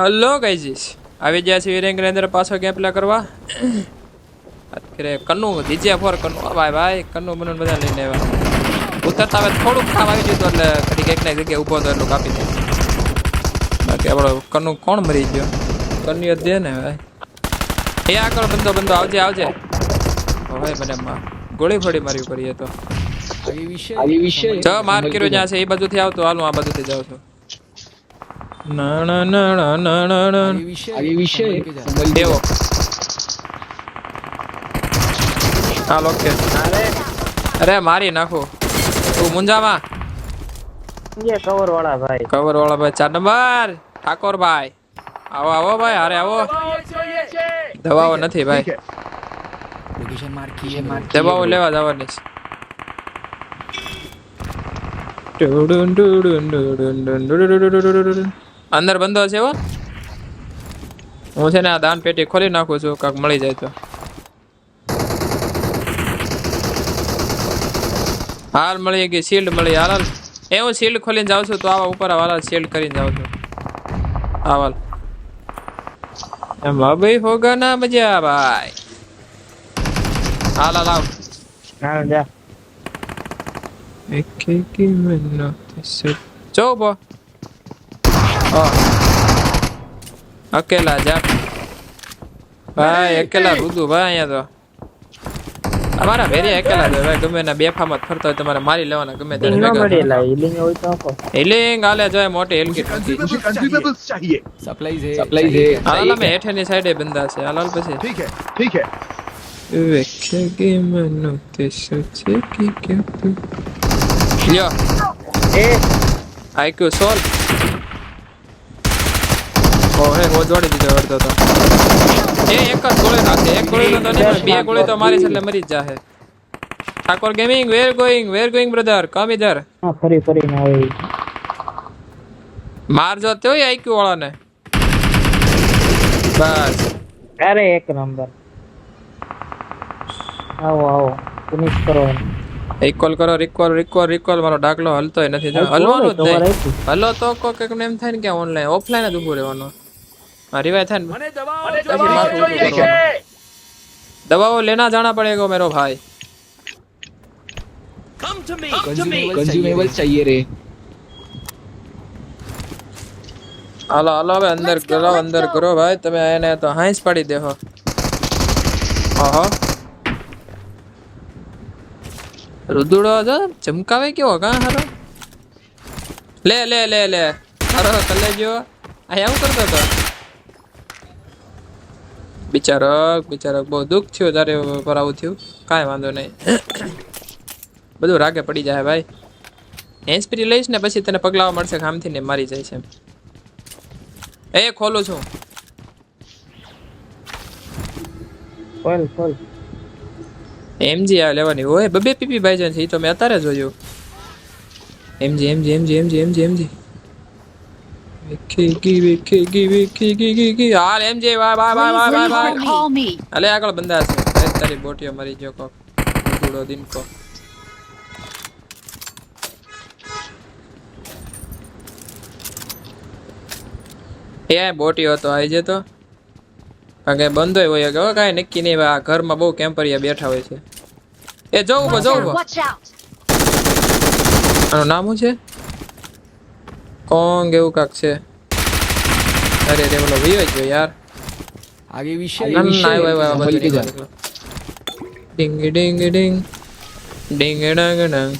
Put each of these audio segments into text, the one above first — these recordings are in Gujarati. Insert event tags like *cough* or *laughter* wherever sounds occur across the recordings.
હલો ગાઈજીસ આવી ગયા છે રેન્ક અંદર પાછો ગેમ પ્લે કરવા. અત્યારે કનુ જીજે ફોર કનુ ભાઈ ભાઈ કનુ બનુ બધા લઈને આવ્યા. ઉતરતા હવે થોડુંક કામ આવી ગયું હતું એટલે કદી કંઈક ના એક જગ્યાએ ઊભો હતો એટલું કાપી દે બાકી આપણો કનુ કોણ મરી ગયો? કન્નુ દે ને ભાઈ. એ આગળ બંધો બંધો આવજે આવજે. ભાઈ મને માં ગોળી ફોડી મારી કરીએ તો. આવી વિશે જો માર કર્યો જ્યાં છે એ બાજુથી આવતો. હાલ હું આ બાજુથી જાઉં છું. દેવો હા લોકે અરે. મારી નાખો. તું મુંજામાં? એ કવર વાળા ભાઈ. કવર વાળા ભાઈ ચાર નંબર. ઠાકોર ભાઈ. આવો આવો ભાઈ અરે આવો. દવાઓ નથી ભાઈ. દવાઓ લેવા જવાની છે. ડુડુન ડુડુન ડુડુન ડુડુન ડુડુન અંદર બંધો છે હો. હું છે ને આ દાન પેટી ખોલી નાખું છું કાંક મળી જાય તો. હાલ મળી ગઈ શિલ્ડ મળી. હાલ હાલ. એ હું શિલ્ડ ખોલીને જાઉં છું તો આવા ઉપર આવા શિલ્ડ કરીને જાઉં છું. આવાલ એમ ભાઈ હોગા ના મજા ભાઈ. હાલ હાલ આવ. એક મહિનો ચો બો અકેલા જા ભાઈ અકેલા રુદુ ભાઈ અહીંયા તો. અમારા ભેરી અકેલા છે ભાઈ ગમે એના બેફામાં ફરતા હોય તમારે મારી લેવાના ગમે તેને જગ્યા હીલિંગ હોય તો આપો. આલે જો મોટી હેલકી સપ્લાય છે. સપ્લાય છે. હાલ અમે હેઠેની સાઈડે બંધા છે. હાલ પછી. ઠીક હે ઠીક હે Vecchia mano te so ciechi che tu Yo Eh Hai che sol ઓજવાડી દીધો અડધો તો. એ એક જ ગોળી નાખે. એક ગોળી તો નહીં બે ગોળી તો મારી છે એટલે મરી જ જાહે. Thakor gaming where going where going brother come ઇધર હા ફરી ફરી ના આવે માર જો તે આઈક્યુ વાળાને. બસ. અરે એક નંબર. આવો આવો. ફિનિશ કરો રિકોલ કરો રિકોલ રિકોલ રિકોલ મારો ડાકલો હલતો નથી હલવાનું જ નહીં. હલો તો કોક એમ થાય ને કે ઓનલાઈન ઓફલાઈન જ ઉભું રહેવાનું. મારી વાત દવાઓ લેના જાણા પડે ગો મેરો ભાઈ. કમ હાલો હાલો હવે અંદર કરો અંદર કરો ભાઈ. તમે એને તો હાંસ પાડી દેહો. ઓહો. રુદુડો જો ચમકાવે કેવો કા હારો લે લે લે લે. હારો કલે ગયો. આ એમ કરતો તો? બિચારક બિચારક બહુ દુઃખ થયું તારે પર આવું થયું. કાંઈ વાંધો નહીં. બધું રાગે પડી જાય ભાઈ. હેન્સપ્રી લઈશ ને પછી તને પગલાવા મળશે ખામથી ને મારી જાય છે એ ખોલું છું. ખોલ ખોલ. એમજી આ લેવાની હોય. બબે પીપી ભાઈજાન છે એ તો મેં અત્યારે જોયું. એમજી એમજી એમજી એમજી એમજી એમજી. વેખેગી વેખેગી વેખેગી ગી ગી હાલ Call અલે આગળ છે તારી બોટીઓ મરી ગયો એ બોટીઓ તો આવી જતો। કારણ કે બંધો હોય કે હવે કાંઈ નક્કી નહીં આ ઘરમાં બહુ કેમ્પરિયા બેઠા હોય છે. એ જવું ઊભો જવું ઊભો આનું નામ શું છે? કોંગ એવું કાક છે? અરે રે બોલો વી ગયો યાર. આગે વિશે ના ના આવ્યો આવ્યો બધું ડિંગ ડિંગ ડિંગ. ડિંગ ડંગ ડંગ.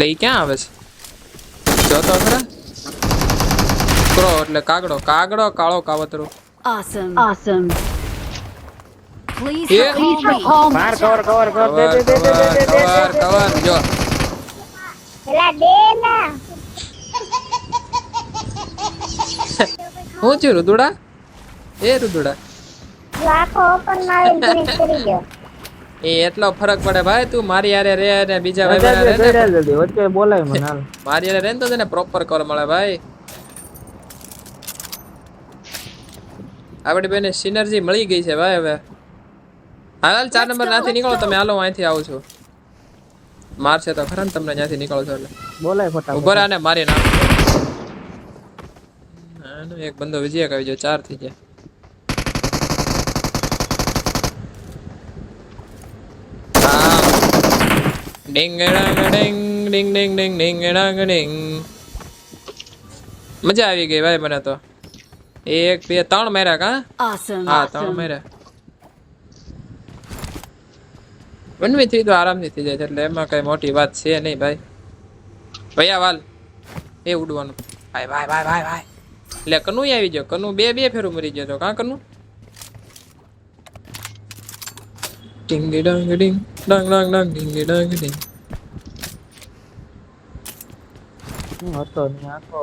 લઈ ક્યાં આવે છે? જો તો ખરે. ક્રો એટલે કાગડો કાગડો કાળો કાવતરો. Awesome awesome please cover cover cover cover cover cover જો. એલા દે ના હું છું રુદુડા? એ રુદુડા. *laughs* એ એટલો ફરક પડે ભાઈ તું મારી યારે રે ને બીજા ભાઈ રે ને. વચ્ચે બોલાય મને હાલ. *laughs* મારી યારે રે તો તને પ્રોપર કોલ મળે ભાઈ. આપણે બેને સિનર્જી મળી ગઈ છે ભાઈ હવે. હાલ ચાર નંબર નાથી નીકળો તમે હાલો અહીંથી આવું છું. મારશે તો ખરા ને તમને ત્યાંથી નીકળો છો એટલે. બોલાય ફટાફટ. ઊભો રહે ને મારી નાખો. આનો એક બંદો વિજય આવી ગયો ચાર થઈ ગયા. ડિંગ ડિંગ ડિંગ ડિંગ ડિંગ ડિંગ ડિંગ મજા આવી ગઈ ભાઈ મને તો. એક બે ત્રણ માર્યા કા? હા ત્રણ. માર્યા. વનવી થઈ તો આરામથી થઈ જાય છે એટલે એમાં કઈ મોટી વાત છે નહીં ભાઈ. ભૈયા વાલ એ ઉડવાનું. ભાઈ ભાઈ ભાઈ ભાઈ ભાઈ. એટલે કનુ આવી જાવ કનુ બે બે ફેરું મરી ગયો તો કાં કનુ ડિંગી ડાંગ ડિંગ ડાંગ ડાંગ ડાંગ ડિંગી ડાંગ ડિંગ હું હતો નહીં આખો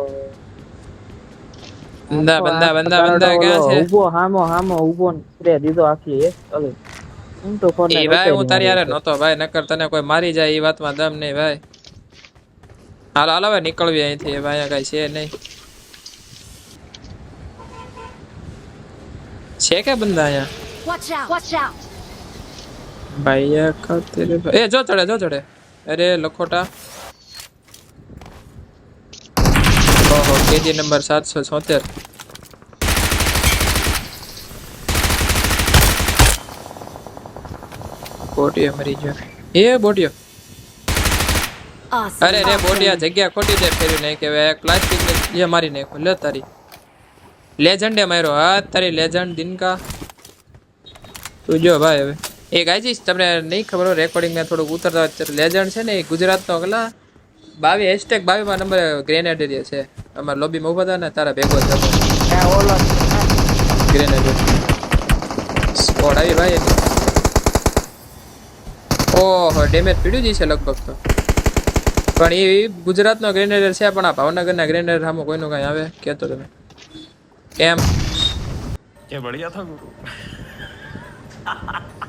બંદા બંદા બંદા બંદા ક્યાં છે ઊભો હામો હામો ઊભો સ્પ્રે દીધો આખી એક ચાલો હું તો ખોટા એ ભાઈ હું તારી યારે નતો ભાઈ નકર તને કોઈ મારી જાય એ વાતમાં દમ નહીં ભાઈ હાલો હાલ હવે નીકળવી અહીંથી ભાઈ અહીંયા કઈ છે નહીં છે કે બંદા અહીંયા? વોચ આઉટ વોચ આઉટ ભાઈ ખાતર એ જો ચડે જો ચડે. અરે લખોટા. ઓહો કેજી નંબર સાતસો છોતેર. બોટિયો મરી ગયો. એ બોટિયો અરે રે. બોટિયા જગ્યા ખોટી દે ફેરી નહીં હવે પ્લાસ્ટિક ને એ મારી નાખો. લે તારી. લેજન્ડે માર્યો. હા તારી લેજન્ડ દિનકા. તું જો ભાઈ હવે. એ ગાયજીશ તમને નહીં ખબર હોય રેકોર્ડિંગ ને થોડુંક ઉતરતા લેજન્ડ છે ને એ ગુજરાતનો કલા બાવી હેશટેગ બાવીમાં નંબર ગ્રેનેડિયર છે. અમારા લોબીમાં ઊભા હતા ને તારા ભેગો ઓલો ગ્રેનેડિયર સ્કોડ આવી ભાઈ ઓહો ડેમેજ પીડ્યું જ છે લગભગ તો. પણ એ ગુજરાતનો ગ્રેનેડર છે પણ આ ભાવનગરના ગ્રેનેડર સામે કોઈનું કાંઈ આવે કહેતો તમે. કેમ કે બઢિયા થા ગુરુ.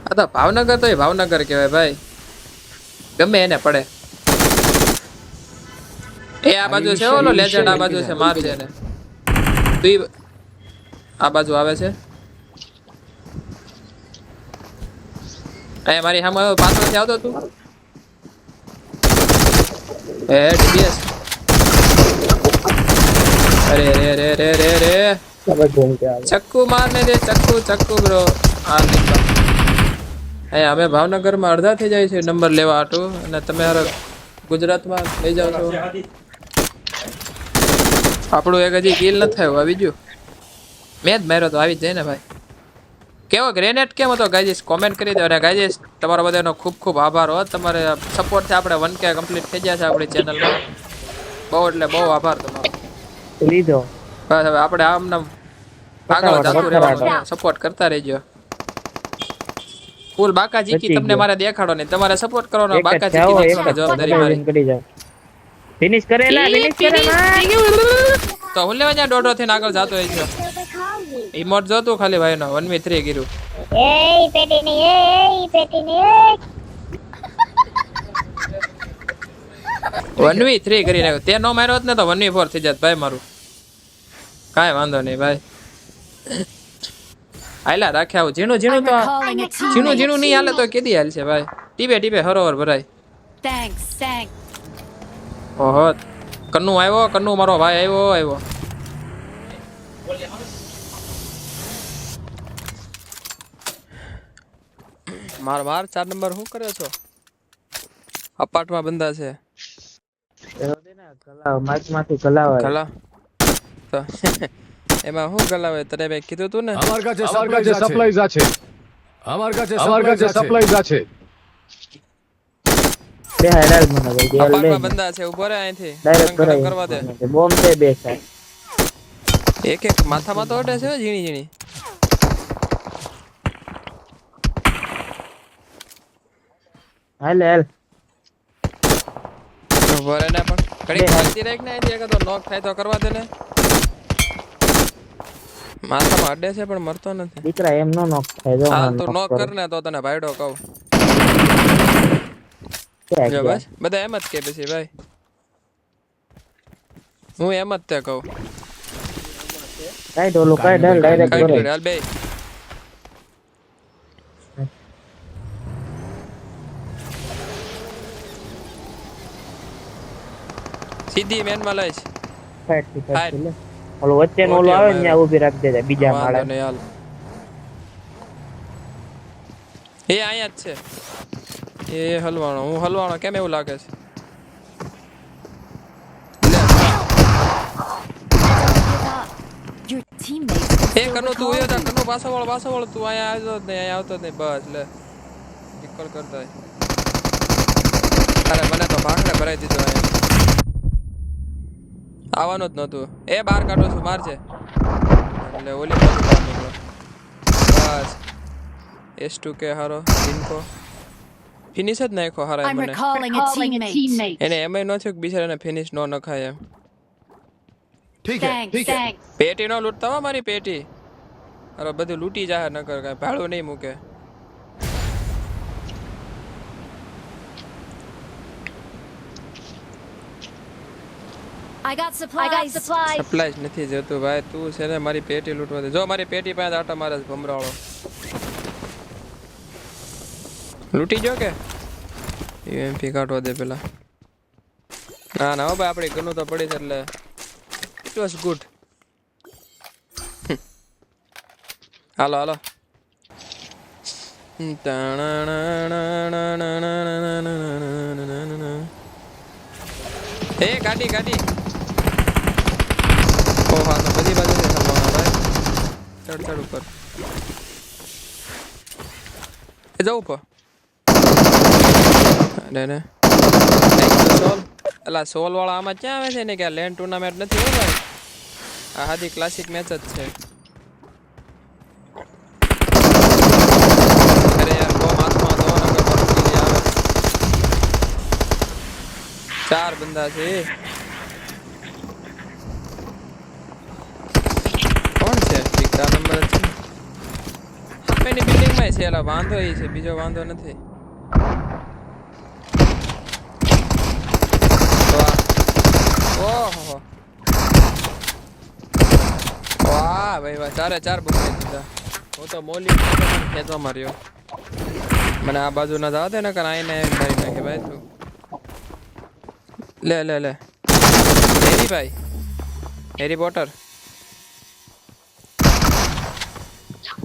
આ તો ભાવનગર તો એ ભાવનગર કહેવાય ભાઈ. ગમે એને પડે. એ આ બાજુ છે ઓલો લેજન્ડ આ બાજુ છે મારજે એને તું આ બાજુ આવે છે? અહીંયા મારી સામે પાછળથી આવતો તું. એ ટીબીએસ અરે રે રે રે રે રે ચક્કુ માર ને ચક્કુ ચક્કુ બ્રો આ એ અમે ભાવનગરમાં અડધા થઈ જાય છે નંબર લેવા આટો. અને તમે ગુજરાતમાં લઈ જાઓ છો. આપણું એક હજી કિલ નથી થયું. આવી ગયું મેં જ માર્યો તો આવી જ જાય ને ભાઈ. કેવો ગ્રેનેટ કેમ હતો? ગાઈજીસ કોમેન્ટ કરી દો. અને ગાઈજીસ તમારો બધાનો ખૂબ ખૂબ આભાર હો. તમારે સપોર્ટથી આપણે વન કે કમ્પ્લીટ થઈ ગયા છે આપણી ચેનલમાં બહુ એટલે બહુ આભાર તમારો. લીધો. બસ હવે આપણે આમ નામ આગળ જતું રહેવાનું. સપોર્ટ કરતા રહેજો. ફૂલ બાકાજી કી તમને મારે દેખાડો ને તમારે સપોર્ટ કરવાનો બાકાજી કી જવાબદારી મારી. ફિનિશ કરેલા ફિનિશ કરેલા. તો હું લેવા જ્યાં દોઢો થઈને આગળ જતો હોય છે ઇમોટ જોતું ખાલી ભાઈ નો વન વી થ્રી ગીરું Ei, Petini, ei, Petini, ei. One v three કરી નાખ્યું તે નો માર્યો હોત ને તો વન વી ફોર થઈ જાત ભાઈ મારું. કાંઈ વાંધો નહીં ભાઈ. હાલા રાખે આવું. ઝીણું ઝીણું તો ઝીણું ઝીણું નહીં હાલે તો કેદી હાલ છે ભાઈ ટીપે ટીપે હરોવર ભરાય. થેન્ક્સ થેન્ક ઓહો કન્નુ આવ્યો કન્નુ મારો ભાઈ આવ્યો આવ્યો. માર માર ચાર નંબર શું કર્યો છો? અપાર્ટમાં બંધા છે. કલા માઇકમાંથી કલા. આવે. ગલા તો એમાં શું ગલાવે તને મેં કીધું તું ને আমার কাছে আমার কাছে সাপ্লাইজ আছে আমার কাছে আমার কাছে সাপ্লাইজ আছে બે હેડાલ મને ભાઈ બે લે અપાર્ટમાં બંધા છે ઉભો રહે અહીંથી ડાયરેક્ટ ગરમ ગરમ કરવા દે કરાય બોમ્બ છે બે સાહેબ એક એક માથામાં તો અટે છે હો, ઝીણી ઝીણી હાલ હાલ ઉભો રહે ને પણ ઘડીક શાંતિ રાખ ને અહીંથી એકાદો knock થાય તો કરવા દે ને માથામાં અડે છે પણ મરતો નથી. દીકરા એમ નો નોક થાય. જો હા તો નોક કર. ને તો તને ભાઈડો કહું. જો બસ. બધા એમ જ કે પછી ભાઈ. હું એમ જ તે કહું. કાંઈ ઢોલું કાંઈ ઢાલ ડાયરેક્ટ કરો હાલ બે સીધી મેનમાં લઈશ. ફાઈટ ફાઈટ ઓલો વચ્ચે ઓલો આવે ને ત્યાં ઊભી રાખી દેજે બીજા માળે. એ અહીંયા જ છે. એ હલવાણો હું હલવાણો કેમ એવું લાગે છે. એ કનો તું ઉયો તા કનો પાછો વળ પાછો વળ તું અહીંયા આવતો જ નહીં અહીંયા આવતો જ નહીં બસ લે. નિકળ કરતા. અરે મને તો ભાગને ભરાઈ દીધો અહીંયા. આવવાનું જ નહોતું. એ બહાર કાઢો છું માર છે. એટલે ઓલી બસ. એસ ટુ કે હારો ઇન્કો ફિનિશ જ નાખો હારા મને. એને એમય ન થયું કે બિચારાને ફિનિશ ન નખાય એમ. ઠીક હે ઠીક હે પેટી નો લૂટતા હો મારી પેટી. અરે બધું લૂટી જાય નકર કાંઈ ભાડું નહીં મૂકે. I got supplies. I got supplies. Supply નથી જતું ભાઈ તું છે ને મારી પેટી લૂંટવા દે જો મારી પેટી પાસે આટા મારે ભમરાળો લૂંટી જો કે યુએમપી કાઢવા દે પેલા ના ના ભાઈ આપણી ગનું તો પડી છે એટલે ઇટ વોઝ ગુડ હાલો હાલો એ કાઢી ગાડી ઓ બાજુ નહીં સંભાવના ભાઈ. ચડ ચડ ઉપર. એ જવું પર અરે ને સોલ. અલા સોલ વાળા આમાં ક્યાં આવે છે ને કે લેન્ડ ટુર્નામેન્ટ નથી હો ભાઈ? આ હાદી ક્લાસિક મેચ જ છે. અરે યાર, બહુ ચાર બંદા છે કોણ છે ઠીક ચાર નંબર જ છે ને સામેની બિલ્ડિંગમાં છે એલા વાંધો એ છે, બીજો વાંધો નથી. વાહ, ભાઈ, વાહ, ચારે, ચાર બુકાઈ હું તો મોલી ખેંચવા માર્યો. મને આ બાજુ ના દે ને, કારણ ભાઈ લે લે લે. Harry Harry Potter.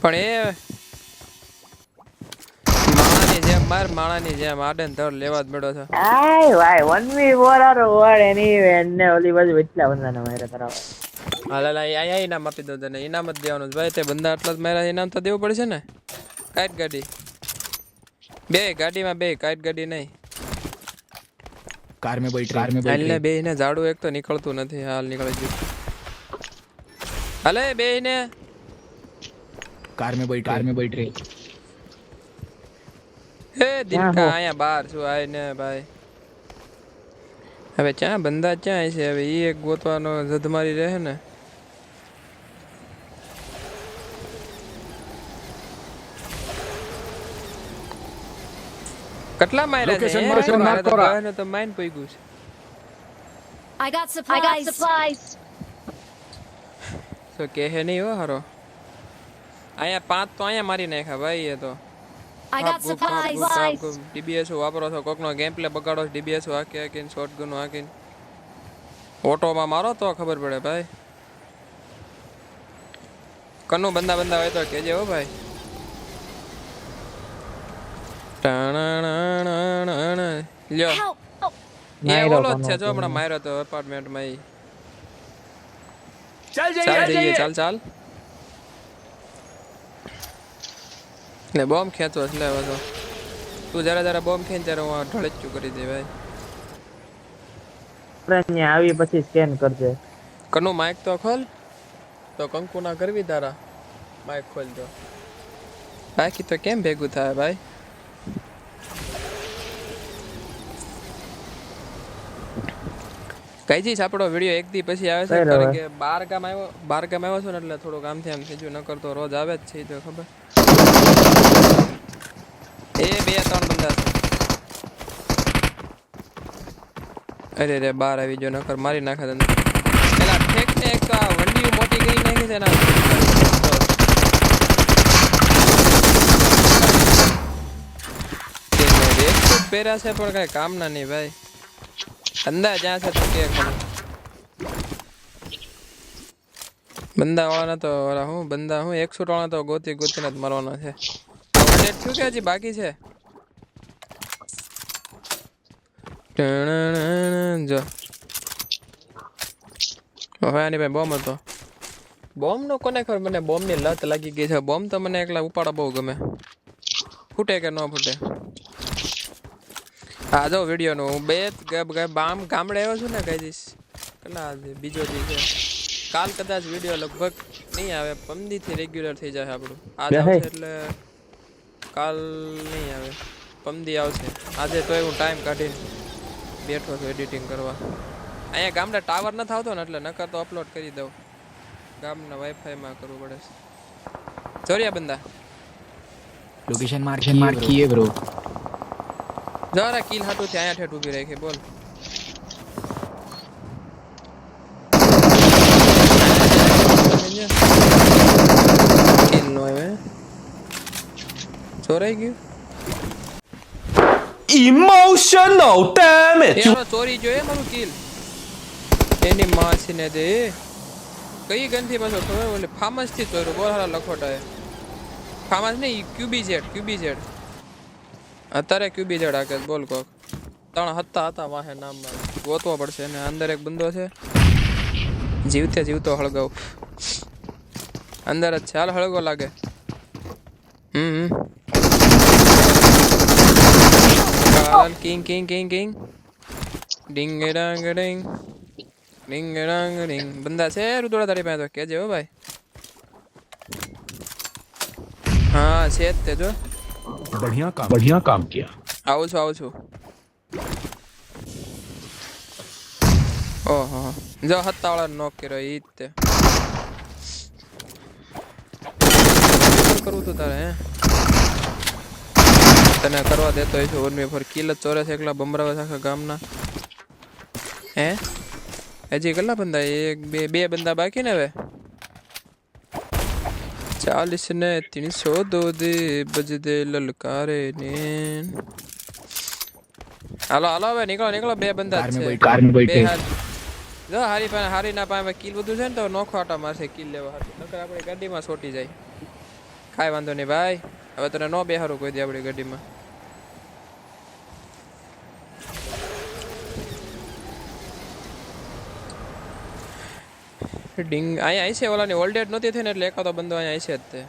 પણ એ બાર માળાની જેમ આડન ધડ લેવા જ મળ્યો છે. આય ભાઈ one v four R over એની એને ઓલી બાજુ એટલા બંદાને મારે તરાવ હાલા લા આયા ઇનામ આપી દો તને ઇનામ જ દેવાનું ભાઈ તે બંદા આટલા જ મારા ઇનામ તો દેવું પડશે ને? કાઈટ ગાડી. બે ગાડીમાં બે કાઈટ ગાડી નહીં. કાર મે બેઠ કાર મે બેઠ. હાલને બે ને ઝાડુ એક તો નીકળતું નથી હાલ નીકળી છે હાલે બે ને કાર મે બેઠ કાર મે બેઠ. રહી હે દિનકા. અહીંયા બહાર છું આય ને ભાઈ હવે ક્યાં બંદા ક્યાં છે હવે એ એક ગોતવાનો જધમારી રહે ને કેટલા માર્યા છે મારે તો. ગયાને તો માઈન પૈગું છે I got supplies. I got supplies. તો કે હે નહીં હો હારો અહીંયા પાંચ તો અહીંયા મારી નાખ્યા ભાઈ એ તો I got supplies. DBS વાપરો છો? કોકનો ગેમ પ્લે બગાડો DBS હાકી હાકીને શોટગન ગન હાકીને. ઓટોમાં મારો તો ખબર પડે ભાઈ. કનો બંદા બંદા હોય તો કેજે હો ભાઈ. લ્યો. એ ઓલો જ છે જો હમણાં માર્યો તો એપાર્ટમેન્ટમાં ચાલ જઈએ ચાલ ચાલ. ને બોમ્બ ખેંચો એટલે તો. તું જરા જરા બોમ્બ ખેંચ ત્યારે હું ઢળચ્યું કરી દે ભાઈ. આવી પછી સ્કેન કરજે. કનુ માઇક તો ખોલ. તો કંકુ ના કરવી તારા. માઇક ખોલ દો બાકી તો કેમ ભેગું થાય ભાઈ? કઈ જઈશ આપણો વીડિયો એક દી પછી આવે છે? કારણ કે બાર ગામ આવ્યો બાર ગામ આવ્યો છે ને એટલે થોડો કામથી આમ થઈ ગયું નકર તો રોજ આવે જ છે તો ખબર એ બે ત્રણ બંદા છે અરે રે બાર આવી ગયો, નકર મારી નાખે તને. પેલા ફેક ને એક વંડીઓ મોટી કરી નાખી છે ને પહેર્યા છે, પણ કઈ કામના નહીં ભાઈ. અંદાજ જ્યાં છે તો કે બંદા વાળા તો ઓલા હું, બંદા હું, એકસો ટોણા તો ગોતી ગોતીને જ મરવાના છે. કે હજી બાકી છે? જો. હવે આની ભાઈ બોમ્બ હતો. બોમ્બ નો કોને ખબર? મને બોમ્બની લત લાગી ગઈ છે. બોમ્બ તો મને એકલા ઉપાડવા બહુ ગમે. ફૂટે કે ન ફૂટે? હા જો વીડિયો નું હું બે બામ ગામડે આવ્યો છું ને કહી દઈશ કેટલા આજે બીજો દી છે. કાલ કદાચ વીડિયો લગભગ નહીં આવે. પમદીથી રેગ્યુલર થઈ જશે આપણું. આજે આવશે એટલે કાલ નહીં આવે. પમદી આવશે. આજે તોય હું ટાઈમ કાઢીને બેઠો છું એડિટિંગ કરવા અહીંયા ગામડા ટાવર નથી આવતો ને એટલે નકર તો અપલોડ કરી દઉં ગામના વાઈફાઈમાં કરવું પડે છે જોરિયા બંદા લોકેશન માર્ક માર્ક કીએ બ્રો જરા કિલ હાટું છે અહીંયા ઠેઠ ઊભી રાખી બોલ કિલ નો હવે ચોરાઈ ગયું Emotional, damn એનો ચોરી જોઈએ મારું કિલ એની માસીને દે. કઈ ગનથી પાછો ખબર ઓલે ફામસથી ચોર્યું બોલ હારા ફામસ નહીં ક્યુબી જેડ ક્યુબી જેડ અત્યારે ક્યુબી જેડ આકે બોલ કોક. ત્રણ હતા હતા વાહે નામમાં. ગોતવો પડશે ને અંદર એક બંદો છે. જીવતે જીવતો હળગાવ. અંદર જ છે હાલ હળગો લાગે. હમ. Dal, ging, ging, ging, ging. Ding, dang, ding. Ding, dang, ding. બંદા છે રૂદોડા તારી પાસે તો કેજે હો ભાઈ. હા છે જ તે જો. બઢિયા કામ બઢિયા કામ કિયા આવું છું આવું છું. ઓહો. જો હત્તાવાળા નોક કર્યો ઈ જ તે. કરવું તું તારે હે? તને કરવા દેતો હોય છે વન વે ફોર કિલ જ ચોરસ એકલા બમરાવા આખા ગામના. હે? હજી કેટલા બંદા? એક બે બે બંદા બાકી ને હવે? ચાલીસ ને ત્રીસો દો દે લલકારે ને. હાલો હાલો હવે નીકળો નીકળો. બે બંદા જો હારી પણ હારી ના પાસે કિલ બધું છે ને તો નોખો આટા મારશે કિલ લેવા નકર આપણી ગાડીમાં છોટી જાય. કાંઈ વાંધો નહીં ભાઈ. હવે તને નો બેહારું કોઈ દે આપણી ગાડીમાં. ડિંગ, અહીંયા આય છે ઓલાની ઓલ્ડેડ નહોતી થઈને એટલે એકાદો બંદો અહીંયા અહીં છે જ તે.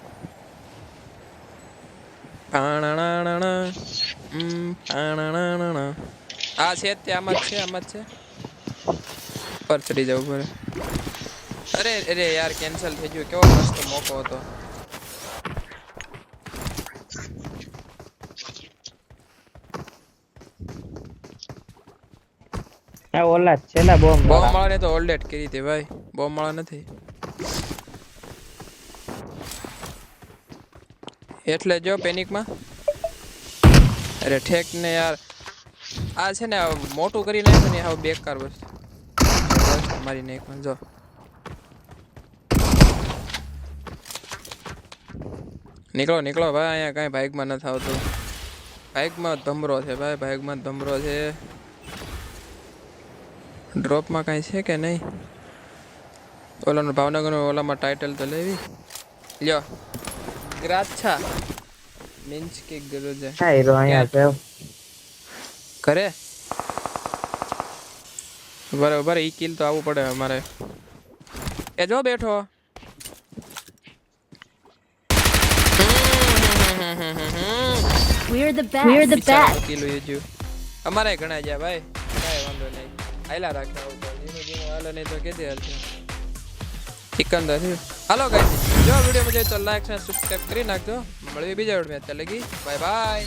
આ છે તે, આમાં જ છે, આમાં જ છે. પર ચડી જવું પડે અરે અરે યાર કેન્સલ થઈ ગયું. કેવો મસ્ત મોકો હતો. આ ઓલા જ છેલ્લા બોમ્બ બોમ્બ માળાને તો ઓલ્ડેટ કરી દે ભાઈ. બોમ્બ માળા નથી. એટલે જો પેનિકમાં અરે ઠેક ને યાર. આ છે ને મોટું કરી નાખ્યું ને હવે બેકાર બસ મારી નાખ્યું જો. નીકળો નીકળો ભાઈ અહીંયા કાંઈ બાઇકમાં નથી આવતું. બાઇકમાં ધમરો છે ભાઈ બાઇકમાં ધમરો છે. ડ્રોપમાં કાંઈ છે કે નહીં? ઓલાનો ભાવનગરનો ઓલામાં ટાઇટલ તો લેવી. લ્યો. ગ્રાચ્છા. મીન્સ કે ગરોજા હા હીરો અહીંયા છે. કરે બરાબર ઈ કિલ તો આવવું પડે અમારે. એ જો બેઠો. We're the best. We're the best. અમારે ઘણા જ્યાં ભાઈ. હાયલા રાખે આવું ધીમે ધીમે હાલે, નહીં તો કેદી હાલશે. સિકંદર હાલો ગાઈસ જો વીડિયો મજા તો લાઈક અને સબસ્ક્રાઇબ કરી નાખજો. મળીએ બીજા વીડિયો ત્યાં લગી બાય બાય